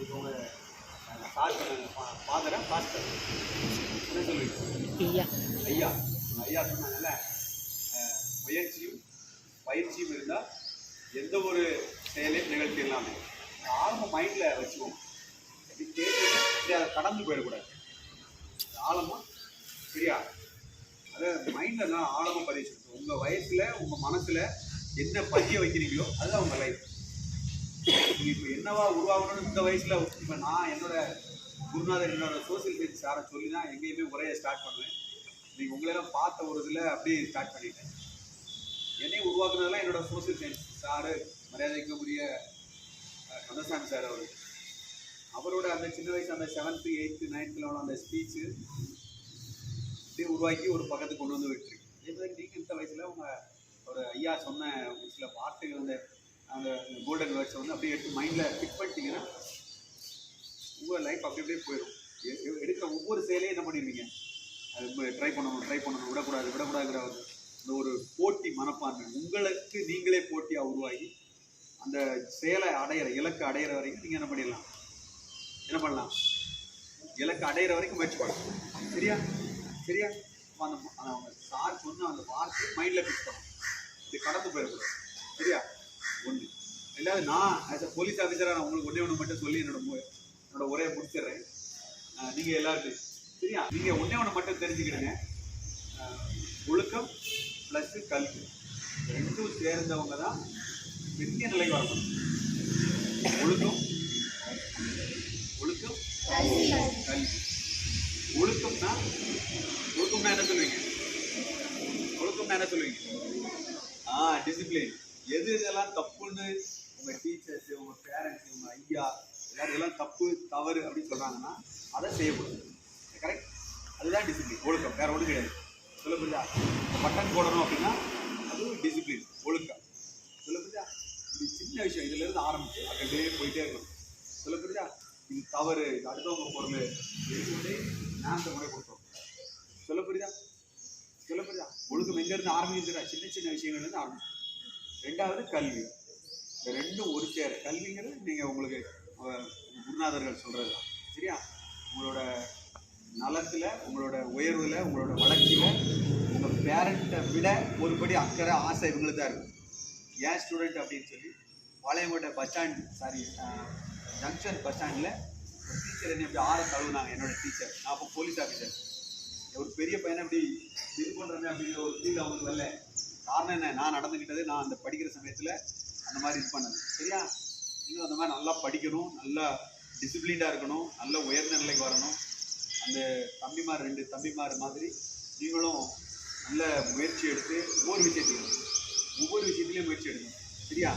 இப்போ உங்கள் பாஸ்டர் என்ன சொல்லுவீங்க ஐயா ஐயா ஐயா முயற்சியும் பயிற்சியும் இருந்தால் எந்த ஒரு செயலையும் நிகழ்த்திடலாமே. ஆரம்ப மைண்டில் வச்சுக்குவோம் கேட்டு அதை கடந்து போயிடக்கூடாது. ஆழமாக சரியா? அதை மைண்டில் தான் ஆழமாக பதிவு உங்கள் வயசில் உங்கள் மனசில் என்ன பதிய வைக்கிறீங்களோ அதுதான் உங்கள் லைஃப் நீங்கள் இப்போ என்னவா உருவாகணும்னு இந்த வயசில் இப்போ நான் என்னோட குருநாதர் என்னோட சோசியல் சயின்ஸ் சாரை சொல்லி தான் எங்கேயுமே உரையை ஸ்டார்ட் பண்ணுவேன். நீங்கள் உங்களெல்லாம் பார்த்த ஒரு இதில் அப்படியே ஸ்டார்ட் பண்ணிட்டேன். என்னையும் உருவாக்குனதெல்லாம் என்னோட சோசியல் சயின்ஸ் சாரு மரியாதைக்குரிய அஹ், கந்தசாமி சார் அவர். அவரோட அந்த சின்ன வயசு அந்த செவன்த்து எயித்து நைன்த்தில் அந்த ஸ்பீச்சு அப்படியே உருவாக்கி ஒரு பக்கத்துக்கு கொண்டு வந்து விட்டுருக்கு அதே மாதிரி நீங்கள் இந்த வயசில் உங்கள் ஒரு ஐயா சொன்ன ஒரு சில வார்த்தைகள் வந்து அந்த கோல்டன் வேர்ட்ஸை வந்து அப்படியே எடுத்து மைண்டில் ஃபிட் பண்ணிட்டீங்கன்னா உங்கள் லைஃப் அப்படி அப்படியே போயிடும் எ- எடுக்கிற ஒவ்வொரு செயலையும் என்ன பண்ணிடுவீங்க? அது ட்ரை பண்ணணும் ட்ரை பண்ணணும் விடக்கூடாது விடக்கூடாதுங்கிற ஒரு இந்த ஒரு போட்டி மனப்பான்மை உங்களுக்கு நீங்களே போட்டியாக உருவாகி அந்த செயலை அடையிற இலக்கு அடையிற வரைக்கும் நீங்கள் என்ன பண்ணிடலாம்? என்ன பண்ணலாம்? இலக்கு அடையிற வரைக்கும் முயற்சி பண்ணலாம். சரியா? சரியா? அந்த சார் சொன்ன அந்த வார்த்தை மைண்டில் ஃபிக்ஸ் பண்ணணும். இது கடந்து போயிடக்கூடாது. சரியா? ஒன்று ரெண்டாவது நான் ஆஸ் அ போலீஸ் ஆஃபீஸராக நான் உங்களுக்கு ஒன்றே ஒன்று மட்டும் சொல்லி என்னோட என்னோட உரையை முடிச்சிடுறேன். நீங்கள் எல்லாருக்கும். சரியா? நீங்கள் ஒன்றே ஒன்று மட்டும் தெரிஞ்சுக்கிடுங்க. ஒழுக்கம் ப்ளஸ்ஸு கல்வி. ரெண்டும் சேர்ந்தவங்க தான் பெரிய நிலைக்கு வரணும் ஒழுக்கம் ஒழுக்கம் கல்வி. ஒழுக்கம்னா ஒழுக்கம்னா என்ன சொல்லுவீங்க? ஒழுக்கம்னா என்ன சொல்லுவீங்க? ஆ டிசிப்ளின் எது இதெல்லாம் தப்புன்னு உங்க டீச்சர்ஸ் உங்க பேரண்ட்ஸ் உங்க ஐயா எல்லாரும் இதெல்லாம் தப்பு தவறு அப்படின்னு சொல்றாங்கன்னா அதை செய்யக்கூடாது. கரெக்ட் அதுதான் டிசிப்ளின் ஒழுக்கம். வேற ஒன்றும் கிடையாது. சொல்ல புரியுதா? பட்டன் போடணும் அப்படின்னா அதுவும் டிசிப்ளின் ஒழுக்கம். சொல்ல புரியுதா? இது சின்ன விஷயம். இதுல இருந்து ஆரம்பிச்சு அப்படியே போயிட்டே இருக்கணும். சொல்ல புரியுதா? இது தவறு. இது அடுத்தவங்க பொருள். எடுத்துக்கிட்டே நான் முறை கொடுத்தோம் சொல்ல புரியுதா? சொல்ல புரியுதா? ஒழுக்கம் எங்க இருந்து ஆரம்பிக்கிறா சின்ன சின்ன விஷயங்கள்லேருந்து ஆரம்பிச்சு ரெண்டாவது கல்வி. இந்த ரெண்டும் ஒரு சேர. கல்விங்கிறது நீங்கள் உங்களுக்கு குருநாதர்கள் சொல்கிறது தான். சரியா? உங்களோட நலத்தில் உங்களோட உயர்வில் உங்களோட வளர்ச்சியில் உங்கள் பேரண்ட்டை விட ஒருபடி அக்கறை ஆசை இவங்களுக்கு தான் இருக்கும் ஏன் ஸ்டூடெண்ட் அப்படின்னு சொல்லி Palayamkottai bus stand sorry junction bus ஸ்டாண்டில் டீச்சர் என்ன இப்படி ஆற தழுவுனாங்க என்னோட டீச்சர் நான் அப்போ போலீஸ் ஆஃபீஸர் ஒரு பெரிய பையனை அப்படி இது பண்ணுறேன் அப்படிங்கிற ஒரு ஃபீல் அவங்களுக்கு வரல. காரணம் என்ன? நான் நடந்துக்கிட்டது நான் அந்த படிக்கிற சமயத்தில் அந்த மாதிரி இது பண்ணது. சரியா? நீங்களும் அந்த மாதிரி நல்லா படிக்கணும் நல்லா டிசிப்ளின்டாக இருக்கணும் நல்ல உயர்ந்த நிலைக்கு வரணும். அந்த தம்பிமார் ரெண்டு தம்பிமார் மாதிரி நீங்களும் நல்ல முயற்சி எடுத்து ஒவ்வொரு விஷயத்தையும் ஒவ்வொரு விஷயத்துலையும் முயற்சி எடுக்கணும். சரியா?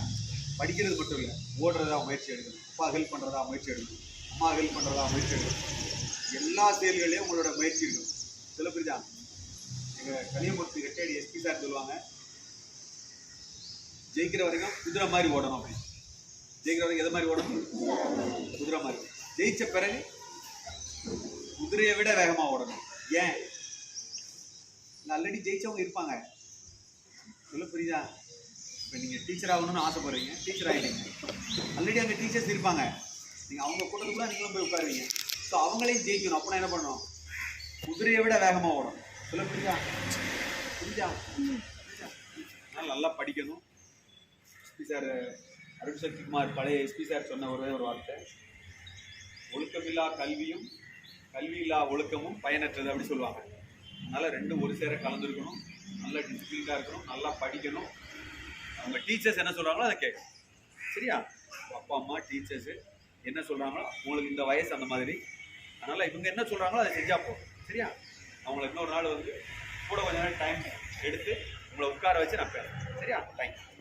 படிக்கிறது மட்டும் இல்லை ஓடுறதா முயற்சி எடுக்கணும். அப்பா ஹெல்ப் பண்ணுறதா முயற்சி எடுக்கணும். அம்மா ஹெல்ப் பண்ணுறதா முயற்சி எடுக்கணும். எல்லா செயல்களையும் உங்களோட முயற்சி இருக்கணும் சில புரியுதா? எங்கள் கலியமூர்த்தி ரெட்டையடி எஸ்பி சார் சொல்லுவாங்க ஜெயிக்கிற வரைக்கும் குதிரை மாதிரி ஓடணும் அப்படின்னு ஜெயிக்கிற வரைக்கும் எது மாதிரி ஓடணும்? குதிரை மாதிரி. ஜெயிச்ச பிறகு குதிரையை விட வேகமாக ஓடணும். ஏன்? ஆல்ரெடி ஜெயிச்சவங்க இருப்பாங்க. சொல்ல புரியுதா? இப்போ நீங்கள் டீச்சர் ஆகணும்னு ஆசைப்படுறீங்க. டீச்சர் ஆகிட்டீங்க ஆல்ரெடி அங்கே டீச்சர்ஸ் இருப்பாங்க. நீங்கள் அவங்க கூட்டத்துக்குள்ள நீங்களும் போய் உட்காருவீங்க. ஸோ அவங்களையும் ஜெயிக்கணும். அப்போ என்ன பண்ணணும்? குதிரையை விட வேகமாக ஓடணும். சொல்ல புரியுதா? புரியுதா? நல்லா படிக்கணும். எஸ்பி சார் அருண் சக்திகுமார் பழைய எஸ்பி சார் சொன்ன ஒரே ஒரு வார்த்தை. ஒழுக்கமில்லா கல்வியும் கல்வி இல்லா ஒழுக்கமும் பயனற்றது அப்படி சொல்லுவாங்க. அதனால் ரெண்டும் ஒரு சேர கலந்துருக்கணும். நல்ல டிசிப்ளினாக இருக்கணும் நல்லா படிக்கணும். அவங்க டீச்சர்ஸ் என்ன சொல்கிறாங்களோ அதை கேட்கணும். சரியா? அப்பா அம்மா டீச்சர்ஸு என்ன சொல்கிறாங்களோ உங்களுக்கு இந்த வயசு அந்த மாதிரி. அதனால் இவங்க என்ன சொல்கிறாங்களோ அதை செஞ்சால் போதும். சரியா? அவங்களுக்கு இன்னொரு நாள் வந்து கூட கொஞ்ச நேரம் டைம் எடுத்து உங்களை உட்கார வச்சு நான் பேசுகிறேன் சரியா? தேங்க்யூ